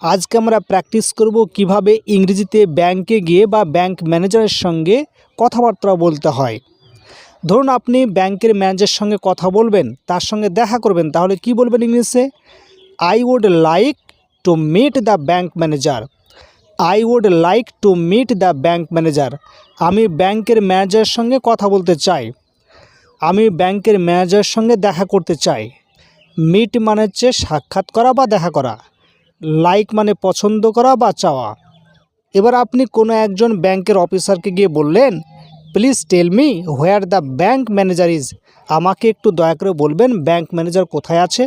আজকে আমরা প্র্যাকটিস করব কীভাবে ইংরেজিতে ব্যাংকে গিয়ে বা ব্যাংক ম্যানেজারের সঙ্গে কথাবার্তা বলতে হয়। ধরুন আপনি ব্যাংকের ম্যানেজারের সঙ্গে কথা বলবেন, তার সঙ্গে দেখা করবেন, তাহলে কি বলবেন ইংলিশে I would like to meet the bank manager I would like to meet the bank manager আমি ব্যাংকের ম্যানেজারের সঙ্গে কথা বলতে চাই। আমি ব্যাংকের ম্যানেজারের সঙ্গে দেখা করতে চাই। মিট মানে হচ্ছে সাক্ষাৎ করা বা দেখা করা। লাইক মানে পছন্দ করা বা চাওয়া? এবার আপনি কোনো একজন ব্যাংকের অফিসারকে গিয়ে বললেন please tell me where the bank manager is আমাকে একটু দয়া করে বলবেন ব্যাংক ম্যানেজার কোথায় আছে?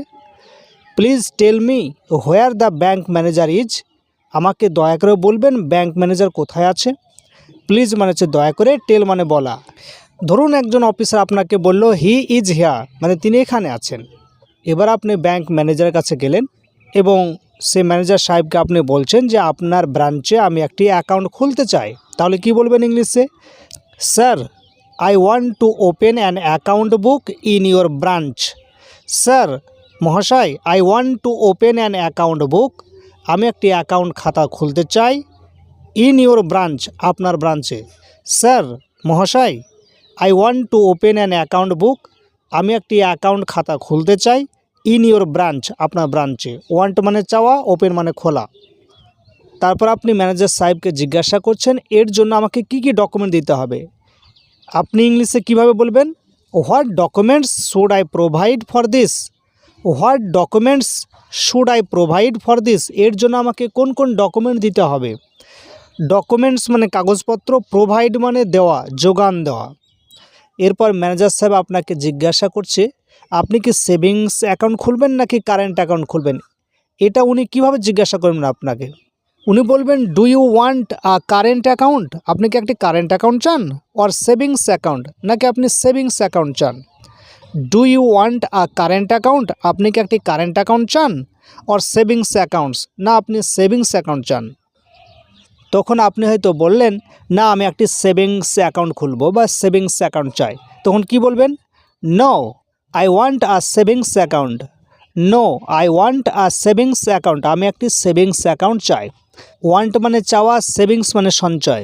Please tell me where the bank manager is আমাকে দয়া করে বলবেন ব্যাংক ম্যানেজার কোথায় আছে? প্লিজ মানে হচ্ছে দয়া করে টেল মানে বলা। ধরুন একজন অফিসার আপনাকে বলল হি ইজ হিয়ার মানে তিনি এখানে আছেন। এবার আপনি ব্যাংক ম্যানেজারের কাছে গেলেন এবং সে ম্যানেজার সাহেবকে আপনি বলছেন যে আপনার ব্রাঞ্চে আমি একটি অ্যাকাউন্ট খুলতে চাই। তাহলে কি বলবেন ইংলিশে? Sir I want to open an account book in your branch sir মহাশয় I want to open an account book আমি একটি অ্যাকাউন্ট খাতা খুলতে চাই ইন ইয়োর ব্রাঞ্চ আপনার ব্রাঞ্চে স্যার মহাশয় I want to open an account book আমি একটি অ্যাকাউন্ট খাতা খুলতে চাই ইন ইয়োর ব্রাঞ্চ আপনার ব্রাঞ্চে ওয়ান্ট মানে চাওয়া ওপেন মানে খোলা। তারপর আপনি ম্যানেজার সাহেবকে জিজ্ঞাসা করছেন, এর জন্য আমাকে কি কি ডকুমেন্ট দিতে হবে? আপনি ইংলিশে কীভাবে বলবেন? What documents should I provide for this what documents should I provide for this এর জন্য আমাকে কোন কোন ডকুমেন্ট দিতে হবে? ডকুমেন্টস মানে কাগজপত্র প্রোভাইড মানে দেওয়া, যোগান দেওয়া। এরপর ম্যানেজার সাহেব আপনাকে জিজ্ঞাসা করছে আপনি কি সেভিংস অ্যাকাউন্ট খুলবেন নাকি কারেন্ট অ্যাকাউন্ট খুলবেন? এটা উনি কীভাবে জিজ্ঞাসা করবেন আপনাকে? উনি বলবেন do you want a current account আপনি কি একটি কারেন্ট অ্যাকাউন্ট চান অর সেভিংস অ্যাকাউন্ট নাকি আপনি সেভিংস অ্যাকাউন্ট চান? Do you want a current account আপনি কি একটি কারেন্ট অ্যাকাউন্ট চান অর সেভিংস অ্যাকাউন্টস না, আপনি সেভিংস অ্যাকাউন্ট চান। তখন আপনি হয়তো বললেন, না, আমি একটি সেভিংস অ্যাকাউন্ট খুলবো বা সেভিংস অ্যাকাউন্ট চাই। তখন কি বলবেন? No I want a savings account no I want a savings account আমি একটি সেভিংস অ্যাকাউন্ট চাই। ওয়ান্ট মানে চাওয়া সেভিংস মানে সঞ্চয়।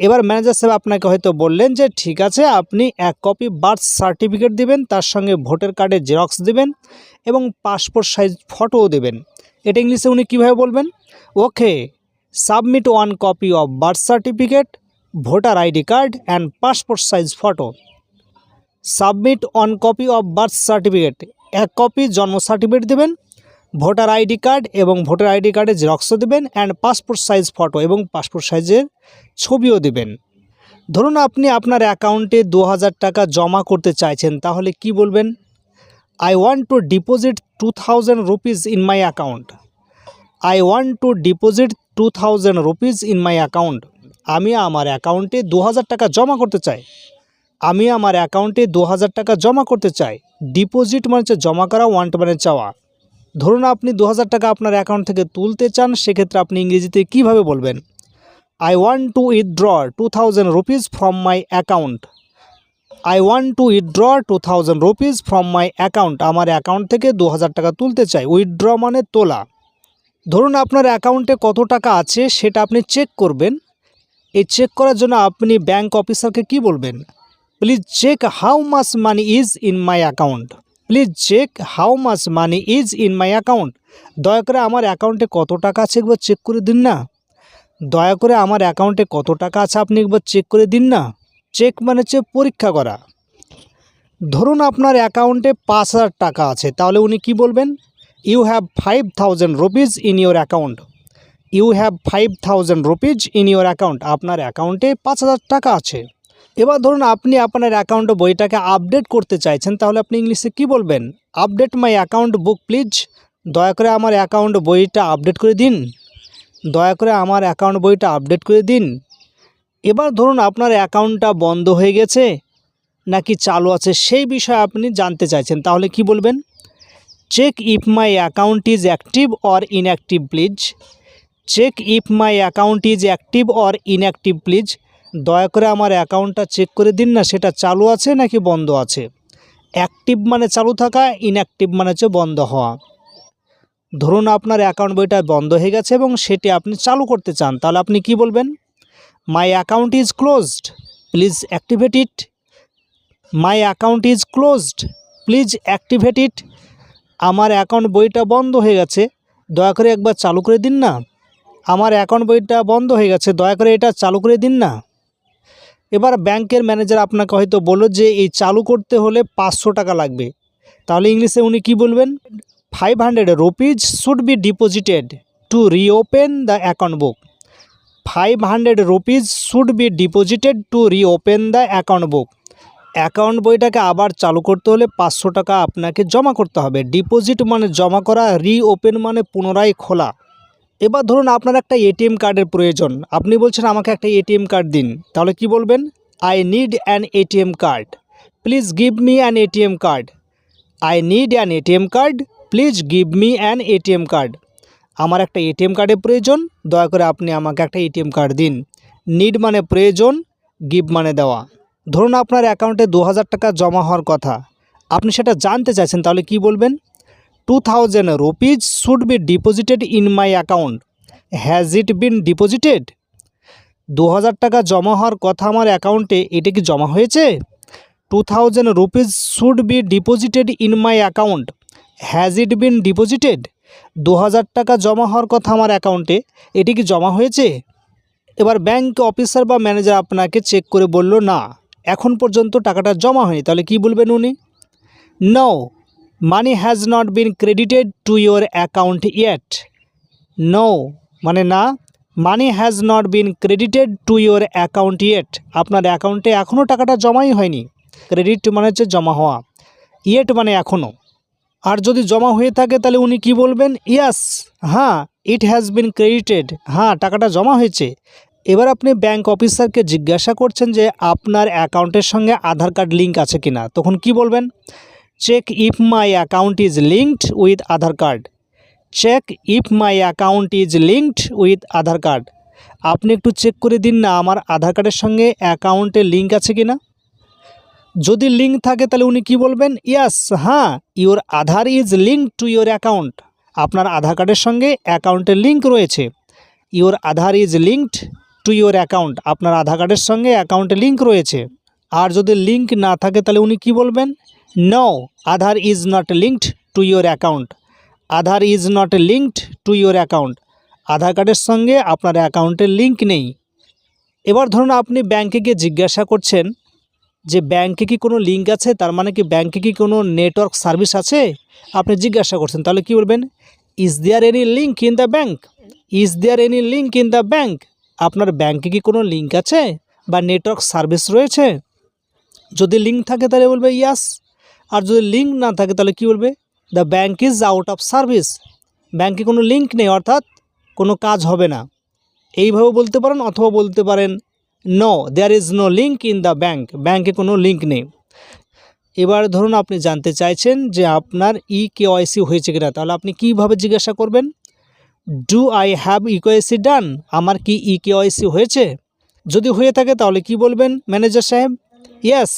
এবার ম্যানেজার সাহেব আপনাকে হয়তো বললেন যে, ঠিক আছে, আপনি এক কপি বার্থ সার্টিফিকেট দিবেন, তার সঙ্গে ভোটার কার্ডের জেরক্স দিবেন এবং পাসপোর্ট সাইজ ফটোও দেবেন। এটা ইংলিশে উনি কীভাবে বলবেন? Okay submit one copy of birth certificate voter ID card and passport size photo submit one copy of birth certificate. এক কপি জন্ম সার্টিফিকেট দেবেন, ভোটার আইডি কার্ড এবং ভোটার আইডি কার্ডের জেরক্সও দেবেন অ্যান্ড পাসপোর্ট সাইজ ফটো এবং passport সাইজের ছবিও দেবেন। ধরুন আপনি আপনার অ্যাকাউন্টে দু হাজার টাকা জমা করতে চাইছেন, তাহলে কি বলবেন? I want to deposit two thousand rupees in my account I want to deposit two thousand rupees in my account আমি আমার অ্যাকাউন্টে দু হাজার টাকা জমা করতে চাই। আমি আমার অ্যাকাউন্টে দু হাজার টাকা জমা করতে চাই। ডিপোজিট মানে হচ্ছে জমা করা ওয়ান্ট মানে চাওয়া। ধরুন আপনি দু হাজার টাকা আপনার অ্যাকাউন্ট থেকে তুলতে চান, সেক্ষেত্রে আপনি ইংরেজিতে কীভাবে বলবেন? I want to withdraw two thousand rupees from my account I want to withdraw two thousand rupees from my account আমার অ্যাকাউন্ট থেকে দু হাজার টাকা তুলতে চাই। উইথড্র মানে তোলা। ধরুন আপনার অ্যাকাউন্টে কত টাকা আছে, সেটা আপনি চেক করবেন। এই চেক করার জন্য আপনি ব্যাংক অফিসারকে কি বলবেন? Please check how much money is in my account please check how much money is in my account দয়া করে আমার অ্যাকাউন্টে কত টাকা আছে একবার চেক করে দিন না। দয়া করে আমার অ্যাকাউন্টে কত টাকা আছে আপনি একবার চেক করে দিন না। চেক মানে হচ্ছে পরীক্ষা করা। ধরুন আপনার অ্যাকাউন্টে পাঁচ হাজার টাকা আছে, তাহলে উনি কি বলবেন? You have five thousand rupees in your account you have five thousand rupees in your account আপনার অ্যাকাউন্টে পাঁচ হাজার টাকা আছে। এবার ধরুন আপনি আপনার অ্যাকাউন্টে বইটাকে আপডেট করতে চাইছেন, তাহলে আপনি ইংলিশে কি বলবেন? Update my account book please দয়া করে আমার অ্যাকাউন্ট বইটা আপডেট করে দিন। দয়া করে আমার অ্যাকাউন্ট বইটা আপডেট করে দিন। এবার ধরুন আপনার অ্যাকাউন্টটা বন্ধ হয়ে গেছে, নাকি চালু আছে, সেই বিষয়ে আপনি জানতে চাইছেন, তাহলে কি বলবেন? Check if my account is active or inactive please check if my account is active or inactive please দয়া করে আমার অ্যাকাউন্টটা চেক করে দিন না, সেটা চালু আছে নাকি বন্ধ আছে? অ্যাক্টিভ মানে চালু থাকা, ইনঅ্যাক্টিভ মানে হচ্ছে বন্ধ হওয়া। ধরুন আপনার অ্যাকাউন্ট বইটা বন্ধ হয়ে গেছে এবং সেটি আপনি চালু করতে চান, তাহলে আপনি কি বলবেন? My account is closed please activate it my account is closed please activate it আমার অ্যাকাউন্ট বইটা বন্ধ হয়ে গেছে, দয়া করে একবার চালু করে দিন না। আমার অ্যাকাউন্ট বইটা বন্ধ হয়ে গেছে, দয়া করে এটা চালু করে দিন না। এবার ব্যাংকের ম্যানেজার আপনাকে হয়তো বলল যে এই চালু করতে হলে পাঁচশো টাকা লাগবে। তাহলে ইংলিশে উনি কি বলবেন? Five hundred rupees should be deposited to reopen the account book five hundred rupees should be deposited to reopen the account book account বইটাকে আবার চালু করতে হলে পাঁচশো টাকা আপনাকে জমা করতে হবে। ডিপোজিট মানে জমা করা রিওপেন মানে পুনরায় খোলা। এবার ধরুন আপনার একটা এটিএম কার্ডের প্রয়োজন। আপনি বলছেন আমাকে একটা এটিএম কার্ড দিন। তাহলে কি বলবেন? I need an ATM card. Please give me an ATM card. I need an ATM card. Please give me an ATM card. আমার একটা এটিএম কার্ডের প্রয়োজন। দয়া করে আপনি আমাকে একটা এটিএম কার্ড দিন। নিড মানে প্রয়োজন গিভ মানে দেওয়া। ধরুন আপনার অ্যাকাউন্টে দু হাজার টাকা জমা হওয়ার কথা। আপনি সেটা জানতে চাইছেন, তাহলে কি বলবেন? Two thousand rupees should be deposited in my account has it been deposited দু হাজার টাকা জমা হওয়ার কথা আমার অ্যাকাউন্টে এটা কি জমা হয়েছে? Two thousand rupees should be deposited in my account has it been deposited দু হাজার টাকা জমা হওয়ার কথা আমার অ্যাকাউন্টে এটি কি জমা হয়েছে? এবার ব্যাংক অফিসার বা ম্যানেজার আপনাকে চেক করে বলল, না, এখন পর্যন্ত টাকাটা জমা হয়নি। তাহলে কি বলবেন উনি? No money has not been credited to your account yet no মানে না money has not been credited to your account yet আপনার অ্যাকাউন্টে এখনও টাকাটা জমাই হয়নি। ক্রেডিট মানে হচ্ছে জমা হওয়া। ইয়েট মানে এখনও আর যদি জমা হয়ে থাকে তাহলে উনি কি বলবেন? ইয়াস হ্যাঁ ইট হ্যাজ বিন ক্রেডিটেড হ্যাঁ টাকাটা জমা হয়েছে। এবার আপনি ব্যাংক অফিসারকে জিজ্ঞাসা করছেন যে আপনার অ্যাকাউন্টের সঙ্গে আধার কার্ড লিঙ্ক আছে কিনা, তখন কি বলবেন? Check if my account is linked with Aadhaar card check if my account is linked with Aadhaar card আপনি একটু চেক করে দিন না, আমার আধার কার্ডের সঙ্গে অ্যাকাউন্টে লিঙ্ক আছে কি না যদি লিঙ্ক থাকে, তাহলে উনি কি বলবেন? ইয়াস হ্যাঁ your Aadhaar is link to your account আপনার আধার কার্ডের সঙ্গে অ্যাকাউন্টের লিঙ্ক রয়েছে। Your Aadhaar is linked to your account আপনার আধার কার্ডের সঙ্গে অ্যাকাউন্টে লিঙ্ক রয়েছে। আর যদি লিঙ্ক না থাকে, তাহলে উনি কি বলবেন? No Aadhaar is not linked to your account Aadhaar is not linked to your account Aadhaar কার্ডের সঙ্গে আপনার অ্যাকাউন্টের লিঙ্ক নেই। এবার ধরুন আপনি ব্যাংকে গিয়ে জিজ্ঞাসা করছেন যে ব্যাংকে কি কোনো লিঙ্ক আছে? তার মানে কি ব্যাংকে কি কোনো নেটওয়ার্ক সার্ভিস আছে? আপনি জিজ্ঞাসা করছেন, তাহলে কি বলবেন? Is there any link in the bank is there any link in the bank আপনার ব্যাংকে কি কোনো লিঙ্ক আছে? বা নেটওয়ার্ক সার্ভিস রয়েছে? যদি লিঙ্ক থাকে তাহলে বলবে ইয়াস আর যদি লিঙ্ক না থাকে, তাহলে কি বলবে? The bank is out of service ব্যাঙ্কে কোনো লিঙ্ক নেই, অর্থাৎ কোনো কাজ হবে না। এইভাবে বলতে পারেন অথবা বলতে পারেন no there is no link in the bank ব্যাঙ্কে কোনো লিঙ্ক নেই। এবার ধরুন আপনি জানতে চাইছেন যে আপনার ই কেওয়াইসি হয়েছে কিনা, তাহলে আপনি কীভাবে জিজ্ঞাসা করবেন? Do I have eKYC done আমার কি ই কেওয়াইসি হয়েছে? যদি হয়ে থাকে, তাহলে কি বলবেন, ম্যানেজার সাহেব? Yes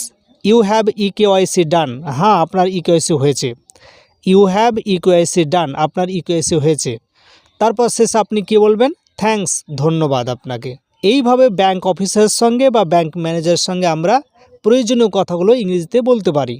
you have e KYC done. হ্যাঁ আপনার ই কেওয়াইসি হয়েছে। You have e KYC done, আপনার ই কেওয়াইসি হয়েছে। তারপর শেষ আপনি কি বলবেন? থ্যাংকস ধন্যবাদ আপনাকে। এইভাবে ব্যাংক অফিসারের সঙ্গে বা ব্যাংক ম্যানেজারের সঙ্গে আমরা প্রয়োজনীয় কথাগুলো ইংরেজিতে বলতে পারি।